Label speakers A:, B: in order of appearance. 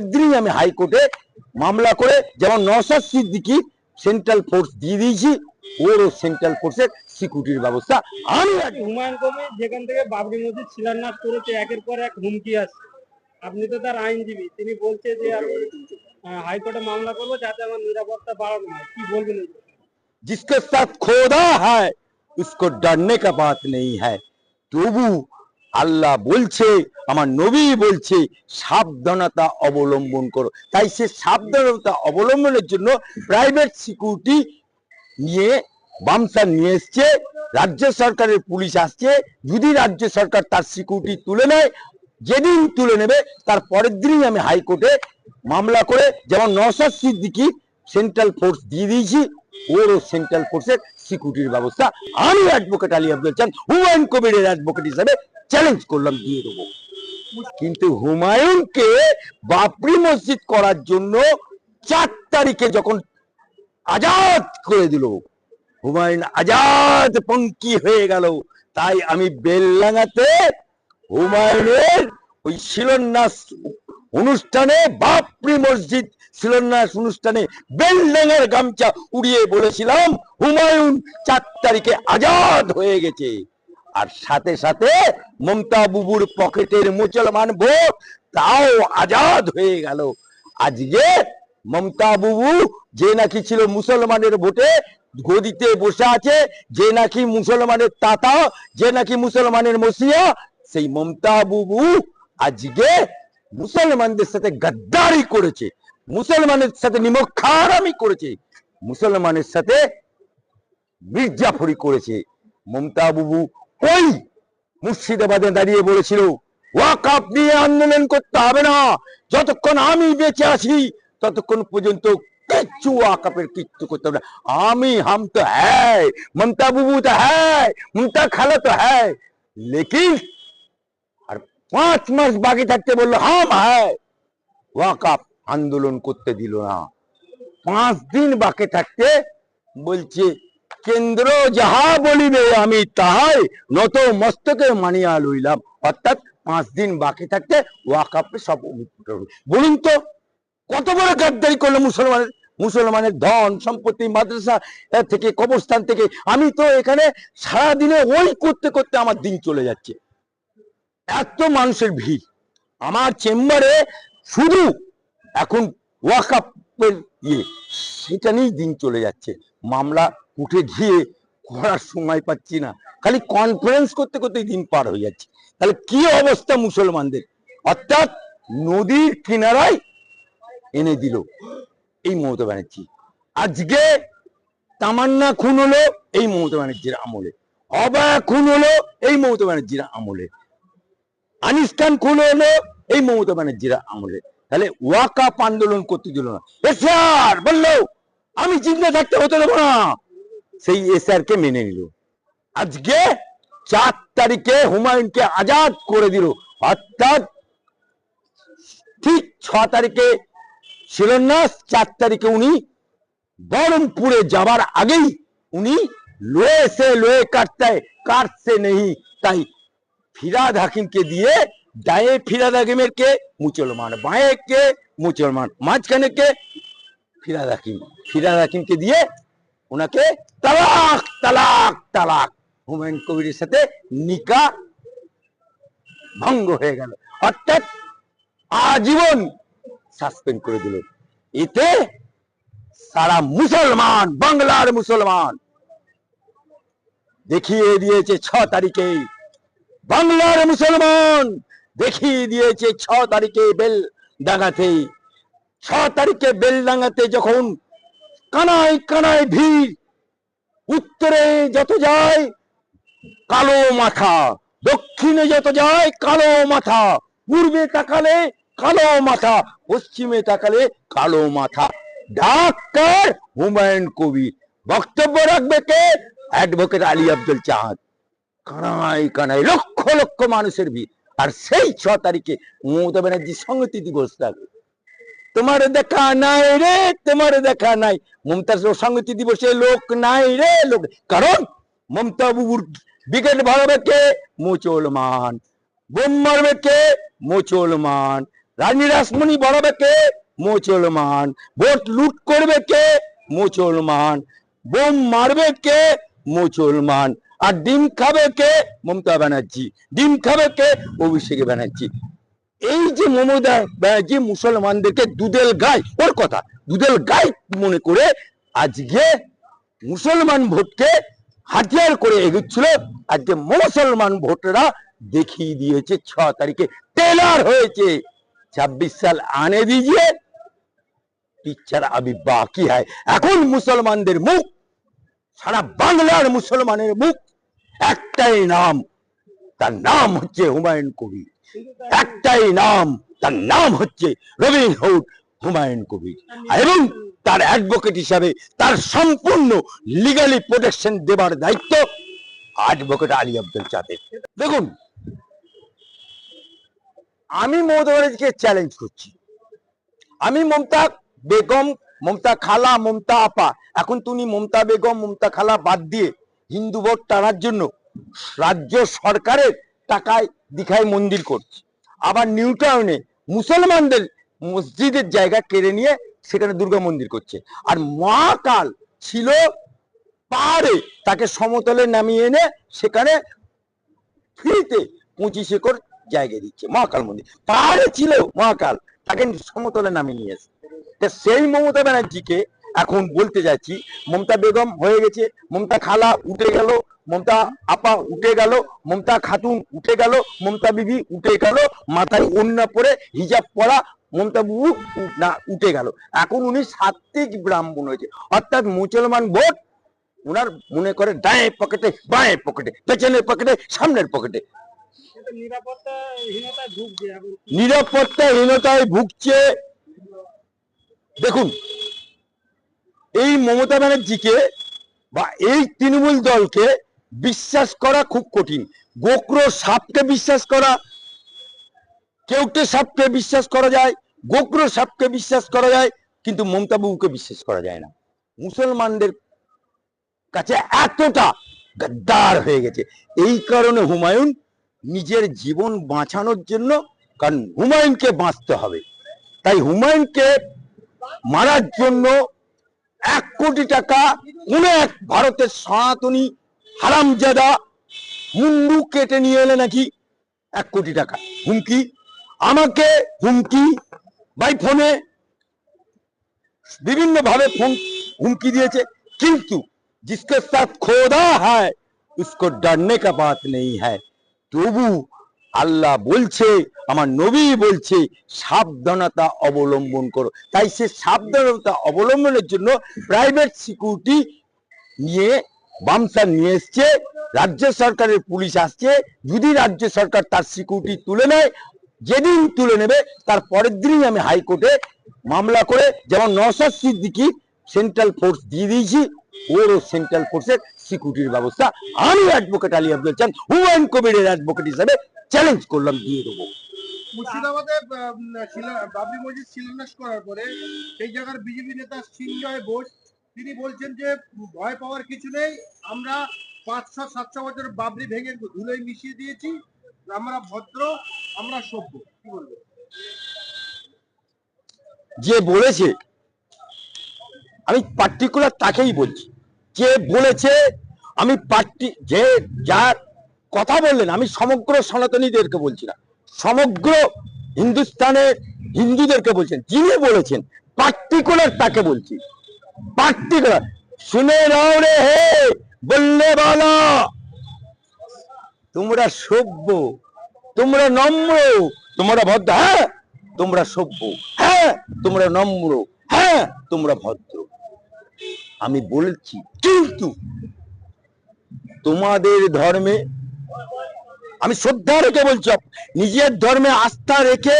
A: পরের দিনই আমি হাইকোর্টে মামলা করে যেমন নসাদ সিদ্দিকি সেন্ট্রাল ফোর্স দিয়ে দিয়েছি ওরও সেন্ট্রাল ফোর্সের সিকিউরিটির ব্যবস্থা আমি রাখবো।
B: হুমায়ুন কবির যেখান থেকে বাবরি মসজিদ শিলান্যাস করেছে একের পর এক হুমকি আসছে আপনি তো তার আইনজীবী তিনি বলছে যে আমি আহ, হাইকোর্টে মামলা করবো যাতে আমার নিরাপত্তা বাড়ানো হয় কি বলবেন এই বিষয়ে?
A: जिसके साथ खोदा है उसको डरने का बात नहीं है তবু আল্লাহ বলছে, আমার নবী বলছে, সাবধানতা অবলম্বন করো। তাই সে সাবধানতা অবলম্বনের জন্য প্রাইভেট সিকিউরিটি নিয়ে বামসার নিয়ে এসছে, রাজ্য সরকারের পুলিশ আসছে, যদি রাজ্য সরকার তার সিকিউরিটি তুলে নেয়, যেদিন তুলে নেবে, তার পরের দিনই আমি হাইকোর্টে মামলা করে, যেমন নসাদ সিদ্দিকি সেন্ট্রাল ফোর্স দিয়ে দিয়েছি, ওরও সেন্ট্রাল ফোর্সের সিকিউরিটির ব্যবস্থা। আমি অ্যাডভোকেট আলী আব্দুল চান, হুমায়ুন কবিরের অ্যাডভোকেট হিসাবে চ্যালেঞ্জ করলাম, দিয়ে দেবো। কিন্তু হুমায়ুনকে বাবরি মসজিদ করার জন্য চার তারিখে যখন আজাদ করে দিল, হুমায়ুন আজাদ পঙ্কি হয়ে গেল। তাই আমি বেললাঙাতে হুমায়ুনের ওই শিলান্যাস অনুষ্ঠানে, বাপরি মসজিদ শিলান্যাস অনুষ্ঠানে বেলডাঙ্গার গামছা উড়িয়ে বলেছিলাম, হুমায়ুন চার তারিখে আজাদ হয়ে গেছে। আর সাথে সাথে মমতা বুবুর পকেটের মুসলমান ভোট, তাও আজাদ হয়ে গেল। আজকে মমতা বুবু যে নাকি ছিল মুসলমানের ভোটে, গদিতে বসে আছে, যে নাকি মুসলমানের তাতা, যে নাকি মুসলমানের মসিয়া, সেই মমতা বুবু আজকে মুসলমানদের সাথে গাদ্দারি করেছে। মুসলমানের সাথে নিমক্ষারামি করেছে। মুসলমানের সাথে মির্জাফরি করেছে। মমতা বুবু ওই মুর্শিদাবাদে দাঁড়িয়ে বলেছিল ওয়াকাপ নিয়ে আন্দোলন করতে হবে না। যতক্ষণ আমি বেঁচে আছি, ততক্ষণ পর্যন্ত কিচ্ছু ওয়াকাপের কিচ্ছু করতে হবে না। আমি, হাম তো হ্যায়, মমতা বুবু তো হ্যায়, মমতা খালা তো হ্যায়। লেকিন, আর পাঁচ মাস বাকি থাকতে বলল, হাম হ্যায়। ওয়াকাপ আন্দোলন করতে দিল না। পাঁচ দিন বাকি থাকতে বলছে কেন্দ্র যাহা বলিবে আমি তাহাই নত মস্তকে মানিয়া লইলাম। অর্থাৎ পাঁচ দিন বাকি থাকতে ওয়াকাপে সব বলুন তো, কত বড় গাদ্দারি করল মুসলমানের মুসলমানের ধন, সম্পত্তি, মাদ্রাসা থেকে কবরস্থান থেকে? আমি তো এখানে সারা দিনে ওই করতে করতে আমার দিন চলে যাচ্ছে। এত মানুষের ভিড়। আমার চেম্বারে শুধু এখন ওয়াকাপের ইয়ে সেটা নিয়েই দিন চলে যাচ্ছে। মামলা উঠে গিয়ে করার সময় পাচ্ছি না। খালি কনফারেন্স করতে করতেই দিন পার হয়ে যাচ্ছে। তাহলে কি অবস্থা মুসলমানদের? অর্থাৎ নদীর কিনারায় এনে দিল এই মমতা ব্যানার্জি। আজকে তামান্না খুন হলো এই মমতা ব্যানার্জির আমলে। অবায়া খুন হলো এই মমতা ব্যানার্জির আমলে। আনিস খান খুন হলো এই মমতা ব্যানার্জির আমলে। তাহলে ওয়াকাপ আন্দোলন করতে দিল না। এসআর বলল আমি চিন্তা থাকতে হতে দেবো না। সেই এসআর কে মেনে নিল। আজকে চার তারিখে হুমায়ুনকে আজাদ করে দিল। অর্থাৎ ঠিক ছ তারিখে শিলান্যাস, চার তারিখে উনি বহরমপুরে যাবার আগেই উনি লোয়ে সে লোয়ে কাটতে, কাটছে নেই। তাই ফিরাদ হাকিমকে দিয়ে ডায়ে ফিরাদ হাকিমের কে মুসলমান বাঁয়ে কে মুসলমান মাঝখানে কে ফিরাদ হাকিম। ফিরাদ হাকিমকে দিয়ে ওনাকে তালাক তালাক তালাক। হুমায়ুন কবিরের সাথে নিকা ভঙ্গ হয়ে গেল। অর্থাৎ আজীবন সাসপেন্ড করে দিল। এতে সারা মুসলমান, বাংলার মুসলমান দেখিয়ে দিয়েছে ছ তারিখে। বাংলার মুসলমান দেখিয়ে দিয়েছে ছ তারিখে বেল ডাঙাতে ছ তারিখে বেলডাঙ্গাতে যখন কানায় কানায় ভিড়, উত্তরে যত যায়, কালো মাথা, দক্ষিণে যত যায়, কালো মাথা, পূর্বে তাকালে কালো মাথা, পশ্চিমে তাকালে কালো মাথা। ডাক্তার হুমায়ুন কবির, বক্তব্য রাখবে কে? অ্যাডভোকেট আলী আব্দুল চাঁদ কানায় কানায় লক্ষ লক্ষ মানুষের ভিড়। আর সেই ছ তারিখে মমতা ব্যানার্জির সংহতি দিবস থাকবে তোমার দেখা নাই রে, তোমার দেখা নাই। মমতার সংহতি দিবসে লোক নাই রে, লোক কারণ মমতা বুবুর বিকেট ভাড়াবে কে? মুসলমান বোম মারবে কে? মুসলমান রানী রাসমণি বাড়াবে কে? মুসলমান ভোট লুট করবে কে? মুসলমান বোম মারবে কে? মুসলমান আর ডিম খাবে কে? মমতা ব্যানার্জি। ডিম খাবে কে? অভিষেক ব্যানার্জি। এই যে মমতা ব্যানার্জি মুসলমানদেরকে দুধেল গায় ওর কথা। দুধেল গায় মনে করে আজকে মুসলমান ভোটকে হাতিয়ার করে এগুচ্ছিল। আজকে মুসলমান ভোটরা দেখিয়ে দিয়েছে, ছ তারিখে টেলার হয়েছে। ছাব্বিশ সাল আনে দিজিয়ে পিকচার আবি বাকি হয়। এখন মুসলমানদের মুখ, সারা বাংলার মুসলমানের মুখ, একটাই নাম। তার নাম হচ্ছে হুমায়ুন কবির। একটাই নাম, তার নাম হচ্ছে রবীন হুড হুমায়ুন কবির। এবং তার অ্যাডভোকেট হিসাবে তার সম্পূর্ণ লিগালি প্রোটেকশন দেবার দায়িত্ব অ্যাডভোকেট আলী আব্দুল চাঁদের। দেখুন, আমি মমতা চ্যালেঞ্জ করছি। আমি মমতা বেগম, মমতা খালা, মমতা আপা, এখন তুমি মমতা বেগম, মমতা খালা বাদ দিয়ে হিন্দু ভোট টানার জন্য রাজ্য সরকারের টাকায় দীঘায় মন্দির করছে। আবার নিউ টাউনে মুসলমানদের মসজিদের জায়গা কেড়ে নিয়ে সেখানে দুর্গা মন্দির করছে। আর মহাকাল ছিল পাহাড়ে, তাকে সমতলে নামিয়ে এনে সেখানে ফ্রিতে পঁচিশ একর জায়গা দিচ্ছে মহাকাল মন্দির। পাহাড়ে ছিল মহাকাল, তাকে সমতলে নামিয়ে নিয়ে এসে তা সেই মমতা ব্যানার্জিকে এখন বলতে যাচ্ছি, মমতা বেগম হয়ে গেছে, মমতা খালা উঠে গেল মমতা, আপা উঠে গেল, মমতা খাতুন উঠে গেল, মমতা বিবি উঠে গেল, মাথায় ওন্না পরে হিজাব পরা মমতা বুবু না, উঠে গেল। এখন উনি সাত্বিক ব্রাহ্মণ হয়েছে। অর্থাৎ মুসলমান ভোট ওনার মনে করে ডায়ে পকেটে বাঁয়ে পকেটে, পেছনের পকেটে, সামনের পকেটে।
B: নিরাপত্তাহীনতায় ভুগছে।
A: দেখুন, এই মমতা ব্যানার্জিকে বা এই তৃণমূল দলকে বিশ্বাস করা খুব কঠিন। গোকরো সাপকে বিশ্বাস করা, কেউটে সাপকে বিশ্বাস করা যায়, গোকরো সাপকে বিশ্বাস করা যায়, কিন্তু মমতা বিশ্বাস করা যায় না। মুসলমানদের কাছে এতটা গাদ্দার হয়ে গেছে। এই কারণে হুমায়ুন নিজের জীবন বাঁচানোর জন্য, কারণ হুমায়ুনকে বাঁচতে হবে। তাই হুমায়ুনকে মারার জন্য এক কোটি টাকা, কোন এক ভারতের সনাতনী হারামজাদা মুন্ডু কেটে নিয়ে এলে নাকি এক কোটি টাকা হুমকি আমাকে হুমকি বাই ফোনে বিভিন্ন ভাবে ফোন হুমকি দিয়েছে কিন্তু जिसके साथ खोदा है उसको डरने का बात नहीं है তবু আল্লাহ বলছে আমার নবী বলছে সাবধানতা অবলম্বন করো তাই সে সাবধানতা অবলম্বনের জন্য প্রাইভেট সিকিউরিটি নিয়ে বামসার নিয়ে এসছে, রাজ্য সরকারের পুলিশ আসছে, যদি রাজ্য সরকার তার সিকিউরিটি তুলে নেয়, যেদিন তুলে নেবে, তার পরের দিনই আমি হাইকোর্টে মামলা করে যেমন নসাদ সিদ্দিকি সেন্ট্রাল ফোর্স দিয়ে দিয়েছি, ওরও সেন্ট্রাল ফোর্সের সিকিউরিটির ব্যবস্থা আমি অ্যাডভোকেট আলী আব্দুল চান, হুমায়ুন কবিরের অ্যাডভোকেট হিসাবে চ্যালেঞ্জ করলাম, দিয়ে দেবো।
C: মুর্শিদাবাদে বাবরি মসজিদ শিলান্যাস করার পরে সেই জায়গার বিজেপি নেতা সিঞ্জয় বোস তিনি বলছেন যে, ভয় পাওয়ার কিছু নেই, আমরা পাঁচশো, সাতশো বছর বাবরি ভেঙে ধুলোয় মিশিয়ে দিয়েছি, আমরা ভদ্র, আমরা সভ্য। কি বলব?
A: যে বলেছে, আমি পার্টিকুলার তাকেই বলছি, যে বলেছে, আমি পার্টি যে যার কথা বললেন, আমি সমগ্র সনাতনীদেরকে বলছি না, সমগ্র হিন্দুস্তানের হিন্দুদেরকে বলছেন, যিনি বলেছেন পার্টিকুলার তাকে বলছি। পার্টিকুলার। শুনে নাও রে হে, বললে বলা। তোমরা সভ্য, তোমরা নম্র, তোমরা ভদ্র হ্যাঁ? তোমরা সভ্য হ্যাঁ? তোমরা নম্র হ্যাঁ? তোমরা ভদ্র। আমি বলছি, কিন্তু তোমাদের ধর্মে, আমি শ্রদ্ধা রেখে বলছি, নিজের ধর্মে আস্থা রেখে